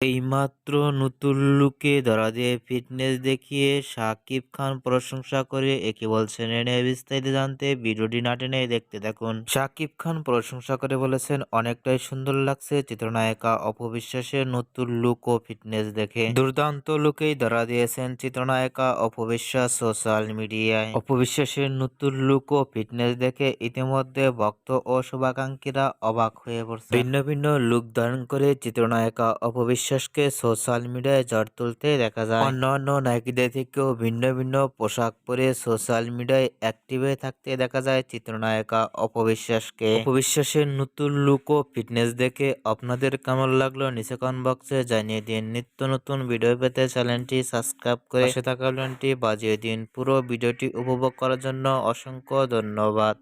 এইমাত্র নতুন লুকে ধরা দিয়ে ফিটনেস দেখিয়ে শাকিব খান প্রশংসা করে একে বলছেন এনে বিস্তারিত জানতে ভিডিওটি না টেনে দেখতে দেখুন শাকিব খান প্রশংসা করে বলেছেন, অনেকটাই সুন্দর লাগছে চিত্রনায়িকা অপবিশ্বাসের নতুন লুক ও ফিটনেস দেখে। দুর্দান্ত লুকেই ধরা দিয়েছেন চিত্রনায়িকা অপবিশ্বাস সোশ্যাল মিডিয়ায়। অপবিশ্বাসের নতুন লুক ও ফিটনেস দেখে ইতিমধ্যে ভক্ত ও শুভাকাঙ্ক্ষীরা অবাক হয়ে পড়ছে ভিন্ন ভিন্ন লুক ধারণ করে চিত্রনায়িকা অপবিশ্বাসকে সোশ্যাল মিডিয়ায় ঝড় তুলতে দেখা যায়। অন্যান্য নায়িকাদের থেকেও ভিন্ন ভিন্ন পোশাক পরে সোশ্যাল মিডিয়ায় অ্যাক্টিভে থাকতে দেখা যায় চিত্রনায়িকা অপবিশ্বাসকে। অপবিশ্বাসের নতুন লুক ও ফিটনেস দেখে আপনাদের কেমন লাগল নিচে কমেন্ট বক্সে জানিয়ে দিন। নিত্য নতুন ভিডিও পেতে চ্যানেলটি সাবস্ক্রাইব করে পাশে থাকা বাজিয়ে দিন। পুরো ভিডিওটি উপভোগ করার জন্য অসংখ্য ধন্যবাদ।